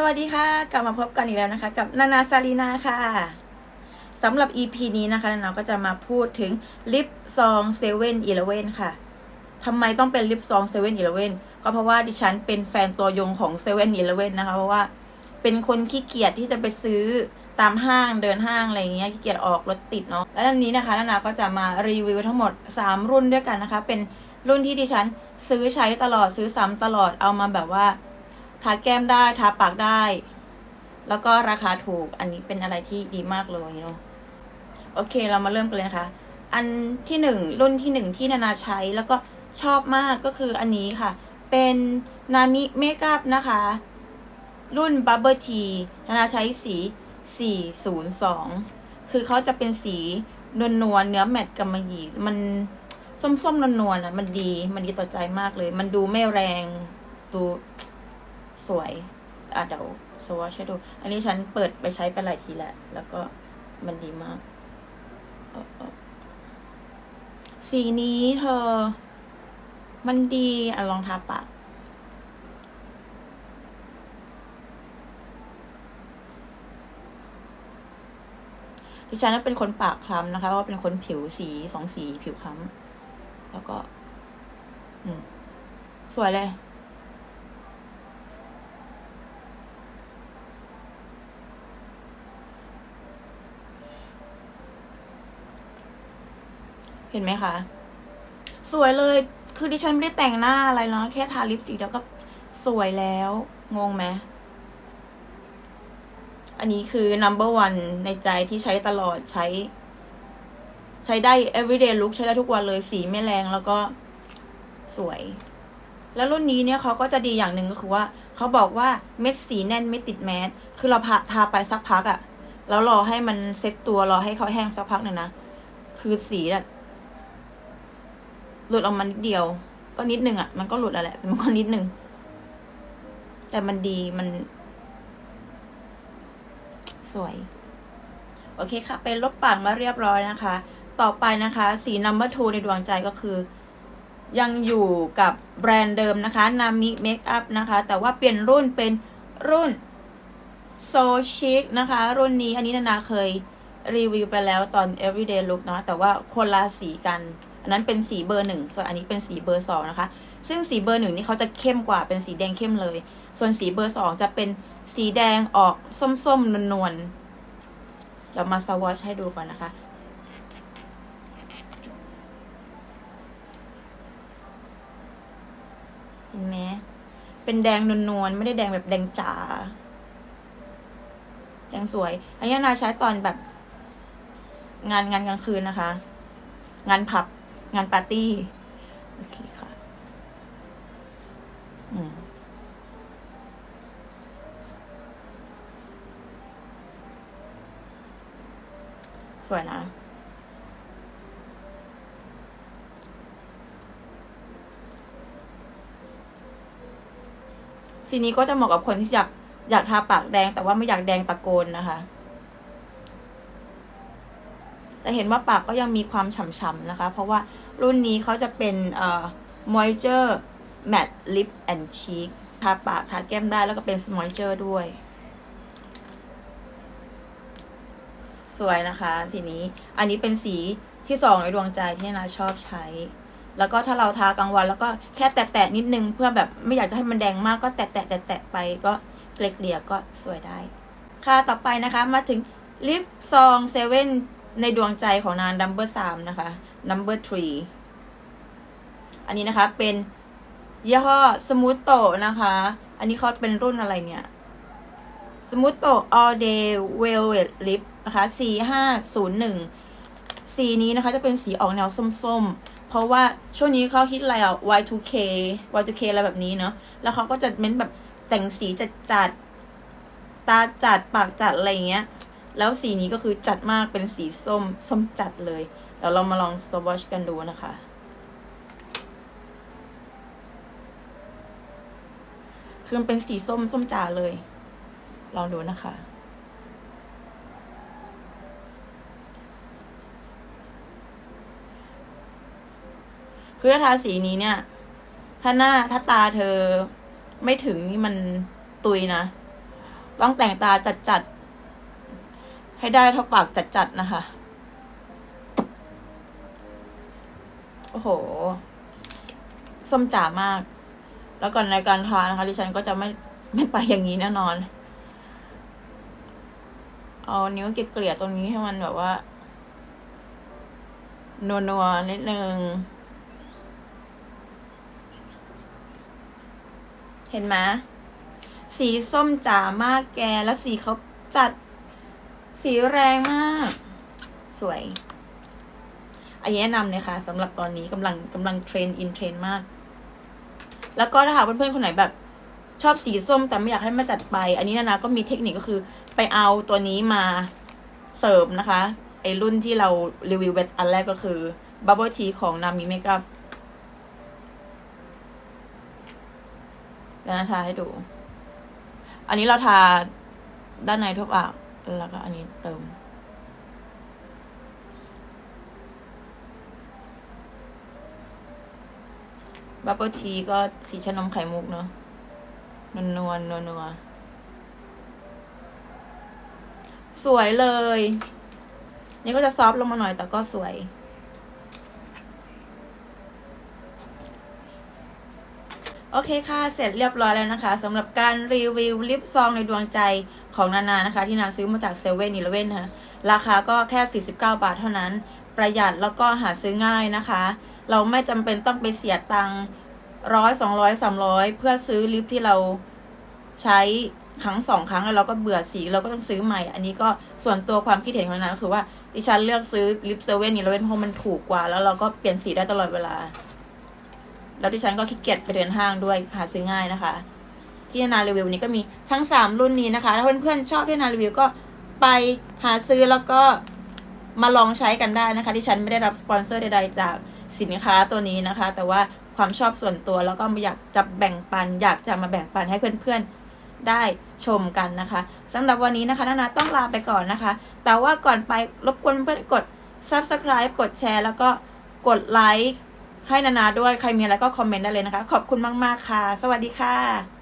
สวัสดีค่ะ กลับมาพบกันอีกแล้วนะคะ กับนานาซาลีนาค่ะสำหรับ EP นี้นะคะนานาก็จะมาพูดถึงลิปซองเซเว่นอีเลเว่นค่ะทำไมต้องเป็นลิปซองเซเว่นอีเลเว่นก็เพราะว่าดิฉันเป็นแฟนตัวยงของเซเว่นอีเลเว่นนะคะ เพราะว่าเป็นคนขี้เกียจที่จะไปซื้อตามห้างเดินห้างอะไรเงี้ยขี้เกียจออกรถติดเนาะและอันนี้นะคะนานาก็จะมารีวิวทั้งหมด 3 รุ่นด้วยกันนะคะ เป็นรุ่นที่ดิฉันซื้อใช้ตลอดซื้อซ้ำตลอดเอามาแบบว่า ทาแก้มได้ทาปากได้ แล้วก็ราคาถูกอันนี้เป็นอะไรที่ดีมากเลยเนาะโอเคเรามาเริ่มกันเลยนะคะ อันที่หนึ่งรุ่นที่หนึ่งที่นานาใช้แล้วก็ชอบมากก็คืออันนี้ค่ะ เป็นนามิเมคอัพนะคะ รุ่น Bubble Tea นานาใช้สี 402 คือเขาจะเป็นสีนวลนวลๆเนื้อแมตต์กำมะหยี่มันส้มๆนวลนวลๆอะ มันดีมันดีต่อใจมากเลย มันดูไม่แรงดู สวย อะเดี๋ยวสวอชให้ดู อันนี้ฉันเปิดไปใช้ไปหลายทีแล้ว แล้วก็มันดีมาก สีนี้เธอ มันดีอะลองทาปากดิฉันเป็นคนปากคล้ำนะคะเพราะว่าเป็นคนผิวสีสองสีผิวคล้ำแล้วก็ อืม สวยเลย เห็นไหมคะ สวยเลย คือดิฉันไม่ได้แต่งหน้าอะไรเนาะแค่ทาลิปสติกเดียวก็สวยแล้ว งงไหมอันนี้คือ number one ในใจที่ใช้ตลอดใช้ ใช้ได้ everyday look ใช้ได้ทุกวันเลยสีไม่แรงแล้วก็สวย แล้วรุ่นนี้เนี่ยเขาก็จะดีอย่างหนึ่งก็คือว่า เขาบอกว่าเม็ดสีแน่นไม่ติดแมสคือเราทาไปสักพักอะ่ะแล้วรอให้มันเซ็ตตัวรอให้เขาแห้งสักพักหนึ่งนะ คือสีอะ หลุดออกมานิดเดียว ก็นิดนึงอะ่ะ มันก็หลุดแล้วแหละแต่มันก็นิดนึง แต่มันดีมัน สวย โอเคค่ะ เป็นลบปากมาเรียบร้อยนะคะ ต่อไปนะคะ สี number two ในดวงใจก็คือ ยังอยู่กับแบรนด์เดิมนะคะ นามิเมคอัพนะคะ แต่ว่าเปลี่ยนรุ่นเป็นรุ่นโซชิคนะคะ รุ่นนี้อันนี้นานาเคยรีวิวไปแล้วตอน everyday look เนาะแต่ว่าคนละสีกัน นั้นเป็นสีเบอร์หนึ่งส่วนอันนี้เป็นสีเบอร์สองนะคะ ซึ่งสีเบอร์หนึ่งนี่เขาจะเข้มกว่าเป็นสีแดงเข้มเลย ส่วนสีเบอร์สองจะเป็นสีแดงออกส้มๆนวลๆเรามาสวอชให้ดูก่อนนะคะเห็นไหมเป็นแดงนวลๆไม่ได้แดงแบบแดงจ๋าแดงสวย อันนี้นาใช้ตอนแบบ งานงานกลางคืนนะคะ งานผับ งานปาร์ตี้ โอเคค่ะ อืมสวยนะ สีนี้ก็จะเหมาะกับคนที่อยากอยากทาปากแดงแต่ว่าไม่อยากแดงตะโกนนะคะ จะเห็นว่าปากก็ยังมีความฉ่ำๆนะคะ เพราะว่ารุ่นนี้เขาจะเป็นเอ่อ moisture matte lip and cheek ทาปากทาแก้มได้แล้วก็เป็น moisture ด้วย สวยนะคะสีนี้ อันนี้เป็นสีที่สองในดวงใจที่นาชอบใช้ แล้วก็ถ้าเราทากลางวัน แล้วก็แค่แตะๆนิดนึงเพื่อแบบไม่อยากจะให้มันแดงมากก็แตะๆแตะๆไปก็เกลี่ยๆก็สวยได้ ค่ะต่อไปนะคะมาถึงลิปซองเซเว่น ในดวงใจของนานดัมเบอร์สามนะคะ number three อันนี้นะคะ เป็นยี่ห้อสมูทโตนะคะ อันนี้เขาเป็นรุ่นอะไรเนี่ยสมูทโต all day velvet lip นะคะสีห้าศูนย์หนึ่งสีนี้นะคะ จะเป็นสีออกแนวส้มๆ เพราะว่าช่วงนี้เขาคิดอะไรอะ Y2K Y2K อะไรแบบนี้เนาะแล้วเขาก็จะเน้นแบบแต่งสีจัดจัดตาจัดปากจัดอะไรอย่างเงี้ย แล้วสีนี้ก็คือจัดมากเป็นสีส้ม ส้มจัดเลย เดี๋ยวเรามาลองสวอชกันดูนะคะ คือมันเป็นสีส้มส้มจ๋าเลย ลองดูนะคะ คือถ้าทาสีนี้เนี่ย ถ้าหน้าถ้าตาเธอไม่ถึงนี่มันตุยนะ ต้องแต่งตาจัดๆ ให้ได้เท่าปากจัดๆนะคะ โอ้โห ส้มจ๋ามาก แล้วก่อนในการทานนะคะ ดิฉันก็จะไม่ไม่ไปอย่างนี้แน่นอน เอานิ้วเกลี่ยตรงนี้ให้มันแบบว่า นัวๆนิดนึง เห็นไหมสีส้มจ๋ามากแก แล้วสีเขาจัด สีแรงมาก สวย อันนี้แนะนำเลยค่ะสำหรับตอนนี้กำลังกำลังเทรนอินเทรนมาก แล้วก็ถ้าหากเพื่อนๆคนไหนแบบ ชอบสีส้มแต่ไม่อยากให้มาจัดไป อันนี้นานาก็มีเทคนิคก็คือ ไปเอาตัวนี้มาเสริมนะคะ ไอรุ่นที่เรารีวิวเวทอันแรกก็คือ Bubble Tea ของนามิเมคอัพเดี๋ยวนาทาให้ดู อันนี้เราทาด้านในทั่วปาก แล้วก็อันนี้เติม บับเบิลทีก็สีชะนมไข่มุกเนาะนวลนวลนัวนัวสวยเลย นี่ก็จะซอฟลงมาหน่อยแต่ก็สวยโอเคค่ะ เสร็จเรียบร้อยแล้วนะคะสำหรับการรีวิวลิปซองในดวงใจ ของนานานะคะ ที่นาซื้อมาจากเซเว่นอีเลเว่นค่ะราคาก็แค่ 49 บาทเท่านั้น ประหยัดแล้วก็หาซื้อง่ายนะคะ เราไม่จำเป็นต้องไปเสียตังค์ร้อยสองร้อยสามร้อยเพื่อซื้อลิปที่เราใช้ครั้งสองครั้งแล้วเราก็เบื่อสีเราก็ต้องซื้อใหม่ อันนี้ก็ส่วนตัวความคิดเห็นของนานาคือว่าดิฉันเลือกซื้อลิปเซเว่นอีเลเว่นเพราะมันถูกกว่า แล้วเราก็เปลี่ยนสีได้ตลอดเวลา แล้วดิฉันก็ขี้เกียจไปเดินห้างด้วยหาซื้อง่ายนะคะ ที่นารีวิวนี้ก็มีทั้งสามรุ่นนี้นะคะ ถ้าเพื่อนๆชอบที่นารีวิวก็ไปหาซื้อแล้วก็มาลองใช้กันได้นะคะที่ฉันไม่ได้รับสปอนเซอร์ใดๆจากสินค้าตัวนี้นะคะ แต่ว่าความชอบส่วนตัวแล้วก็อยากจะแบ่งปัน อยากจะมาแบ่งปันให้เพื่อนๆได้ชมกันนะคะสำหรับวันนี้นะคะนานาต้องลาไปก่อนนะคะ แต่ว่าก่อนไปรบกวนเพื่อนกด subscribe กดแชร์ แล้วก็กดไลค์ให้นานาด้วยใครมีอะไรก็คอมเมนต์ได้เลยนะคะ ขอบคุณมาก ๆ ค่ะ สวัสดีค่ะ